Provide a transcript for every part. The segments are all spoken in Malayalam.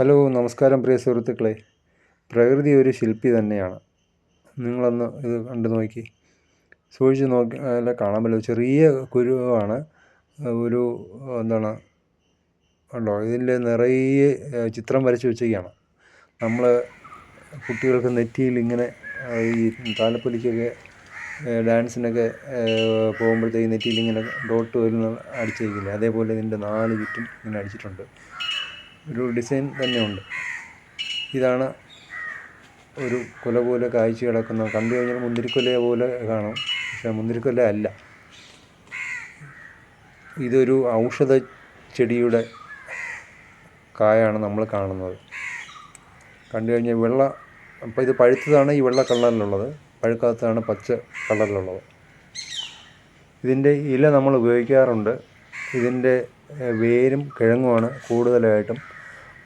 ഹലോ നമസ്കാരം പ്രിയ സുഹൃത്തുക്കളെ. പ്രകൃതി ഒരു ശില്പി തന്നെയാണ്. നിങ്ങളൊന്ന് ഇത് കണ്ടു നോക്കി. സൂക്ഷിച്ച് നോക്കി അല്ല കാണാൻ പറ്റില്ല. ചെറിയ കുരുവാണ്. ഒരു എന്താണ് ഉണ്ടോ ഇതിൽ നിറയെ ചിത്രം വരച്ച് വെച്ചൊക്കെയാണ് നമ്മൾ കുട്ടികൾക്ക് നെറ്റിയിൽ ഇങ്ങനെ ഈ താലപ്പൊലിക്കൊക്കെ ഡാൻസിനൊക്കെ പോകുമ്പോഴത്തേക്ക് നെറ്റിയിൽ ഇങ്ങനെ ഡോട്ട് വരുന്ന അടിച്ചിരിക്കില്ലേ അതേപോലെ ഇതിന്റെ നാല് ചുറ്റും ഇങ്ങനെ അടിച്ചിട്ടുണ്ട്. ഒരു ഡിസൈൻ തന്നെയുണ്ട്. ഇതാണ് ഒരു കുല പോലെ കായ്ച്ചു കിടക്കുന്ന കണ്ടു കഴിഞ്ഞാൽ മുന്തിരിക്കൊല പോലെ കാണും. പക്ഷെ മുന്തിരിക്കൊല അല്ല. ഇതൊരു ഔഷധ ചെടിയുടെ കായാണ് നമ്മൾ കാണുന്നത്. കണ്ടു കഴിഞ്ഞാൽ വെള്ള അപ്പോൾ ഇത് പഴുത്തതാണ് ഈ വെള്ള കളറിലുള്ളത്. പഴുക്കാത്തതാണ് പച്ച കളറിലുള്ളത്. ഇതിന്റെ ഇല നമ്മൾ ഉപയോഗിക്കാറുണ്ട്. ഇതിന്റെ വേരും കിഴങ്ങുമാണ് കൂടുതലായിട്ടും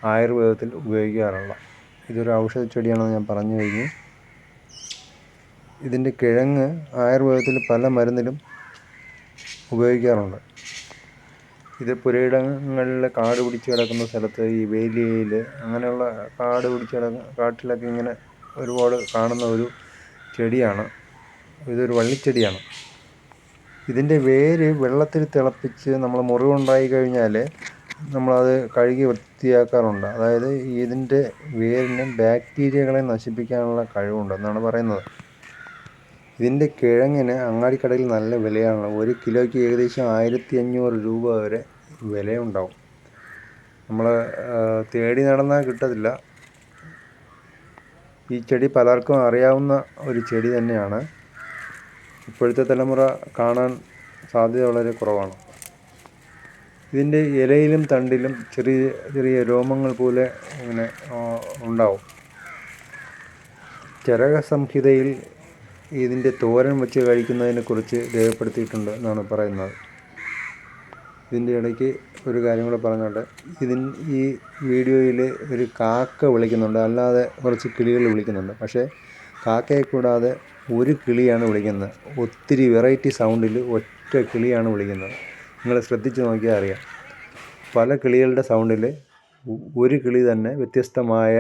ആയുർവേദത്തിൽ ഉപയോഗിക്കാറുള്ളത്. ഇതൊരു ഔഷധ ചെടിയാണെന്ന് ഞാൻ പറഞ്ഞു കഴിഞ്ഞു. ഇതിന്റെ കിഴങ്ങ് ആയുർവേദത്തിൽ പല മരുന്നിലും ഉപയോഗിക്കാറുണ്ട്. ഇത് പുരയിടങ്ങളിൽ കാട് പിടിച്ച് കിടക്കുന്ന സ്ഥലത്ത് ഈ വേലിയയിൽ അങ്ങനെയുള്ള കാട് പിടിച്ച് കിടക്കുന്ന കാട്ടിലൊക്കെ ഇങ്ങനെ ഒരുപാട് കാണുന്ന ഒരു ചെടിയാണ്. ഇതൊരു വള്ളിച്ചെടിയാണ്. ഇതിന്റെ വേര് വെള്ളത്തിൽ തിളപ്പിച്ച് നമ്മൾ മുറിവുണ്ടായി കഴിഞ്ഞാൽ നമ്മളത് കഴുകി വൃത്തിയാക്കാറുണ്ട്. അതായത് ഇതിന്റെ വേരിന് ബാക്ടീരിയകളെ നശിപ്പിക്കാനുള്ള കഴിവുണ്ട് എന്നാണ് പറയുന്നത്. ഇതിന്റെ കിഴങ്ങിന് അങ്ങാടിക്കടയിൽ നല്ല വിലയാണ് ഒരു കിലോയ്ക്ക് ഏകദേശം ആയിരത്തി അഞ്ഞൂറ് രൂപ വരെ വിലയുണ്ടാവും. നമ്മൾ തേടി നടന്നാൽ കിട്ടത്തില്ല. ഈ ചെടി പലർക്കും അറിയാവുന്ന ഒരു ചെടി തന്നെയാണ്. ഇപ്പോഴത്തെ തലമുറ കാണാൻ സാധ്യത വളരെ കുറവാണ്. ഇതിന്റെ ഇലയിലും തണ്ടിലും ചെറിയ ചെറിയ രോമങ്ങൾ പോലെ ഇങ്ങനെ ഉണ്ടാവും. ചരക സംഹിതയിൽ ഇതിന്റെ തോരൻ വെച്ച് കഴിക്കുന്നതിനെക്കുറിച്ച് രേഖപ്പെടുത്തിയിട്ടുണ്ട് എന്നാണ് പറയുന്നത്. ഇതിന്റെ ഇടയ്ക്ക് ഒരു കാര്യം കൂടെ പറഞ്ഞോട്ടെ. ഇതിൻ ഈ വീഡിയോയിൽ ഒരു കാക്ക വിളിക്കുന്നുണ്ട്. അല്ലാതെ കുറച്ച് കിളികൾ വിളിക്കുന്നുണ്ട്. പക്ഷേ കാക്കയെ കൂടാതെ ഒരു കിളിയാണ് വിളിക്കുന്നത്. ഒത്തിരി വെറൈറ്റി സൗണ്ടിൽ ഒറ്റ കിളിയാണ് വിളിക്കുന്നത്. നിങ്ങൾ ശ്രദ്ധിച്ച് നോക്കിയാൽ അറിയാം. പല കിളികളുടെ സൗണ്ടിൽ ഒരു കിളി തന്നെ വ്യത്യസ്തമായ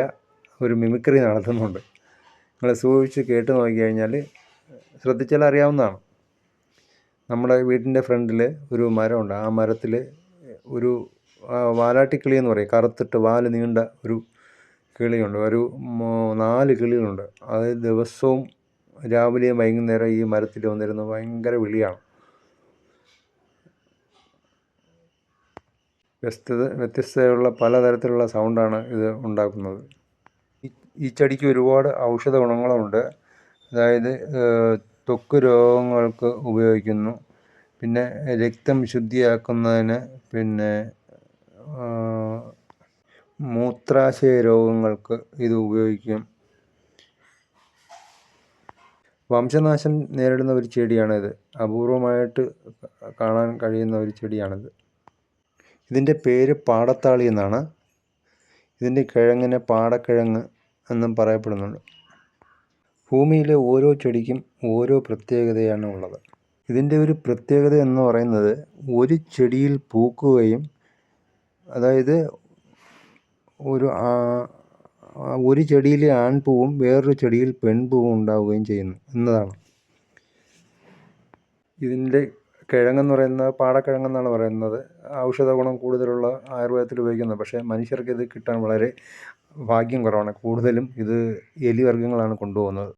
ഒരു മിമിക്രി നടത്തുന്നുണ്ട്. നിങ്ങൾ സൂക്ഷിച്ച് കേട്ട് നോക്കി കഴിഞ്ഞാൽ ശ്രദ്ധിച്ചാൽ അറിയാവുന്നതാണ്. നമ്മുടെ വീടിന്റെ ഫ്രണ്ടിൽ ഒരു മരമുണ്ട്. ആ മരത്തിൽ ഒരു വാലാട്ടിക്കിളി എന്ന് പറയും. കറുത്തിട്ട് വാൽ നീണ്ട ഒരു കിളിയുണ്ട്. ഒരു നാല് കിളികളുണ്ട്. അത് ദിവസവും രാവിലെയും വൈകുന്നേരം ഈ മരത്തിൽ വന്നിരുന്ന് ഭയങ്കര വിളിയാണ്. വ്യസ്തത വ്യത്യസ്തതയുള്ള പലതരത്തിലുള്ള സൗണ്ടാണ് ഇത് ഉണ്ടാക്കുന്നത്. ഈ ചെടിക്ക് ഒരുപാട് ഔഷധ ഗുണങ്ങളുണ്ട്. അതായത് ത്വക്ക് രോഗങ്ങൾക്ക് ഉപയോഗിക്കുന്നു. പിന്നെ രക്തം ശുദ്ധിയാക്കുന്നതിന് പിന്നെ മൂത്രാശയ രോഗങ്ങൾക്ക് ഇത് ഉപയോഗിക്കും. വംശനാശം നേരിടുന്ന ഒരു ചെടിയാണിത്. അപൂർവമായിട്ട് കാണാൻ കഴിയുന്ന ഒരു ചെടിയാണിത്. ഇതിന്റെ പേര് പാടത്താളി എന്നാണ്. ഇതിന്റെ കിഴങ്ങിനെ പാടക്കിഴങ്ങ് എന്നും പറയപ്പെടുന്നുണ്ട്. ഭൂമിയിലെ ഓരോ ചെടിക്കും ഓരോ പ്രത്യേകതയാണ് ഉള്ളത്. ഇതിന്റെ ഒരു പ്രത്യേകത എന്ന് പറയുന്നത് ഒരു ചെടിയിൽ പൂക്കുകയും അതായത് ഒരു ഒരു ചെടിയിൽ ആൺപൂവും വേറൊരു ചെടിയിൽ പെൺപൂവും ഉണ്ടാവുകയും ചെയ്യുന്നു. എന്നതാണ്. ഇതിന്റെ കിഴങ്ങെന്ന് പറയുന്നത് പാടക്കിഴങ്ങെന്നാണ് പറയുന്നത്. ഔഷധ ഗുണം കൂടുതലുള്ള ആയുർവേദത്തിൽ ഉപയോഗിക്കുന്നത്. പക്ഷേ മനുഷ്യർക്ക് ഇത് കിട്ടാൻ വളരെ ഭാഗ്യം കുറവാണ്. കൂടുതലും ഇത് എലി വർഗങ്ങളാണ് കൊണ്ടുപോകുന്നത്.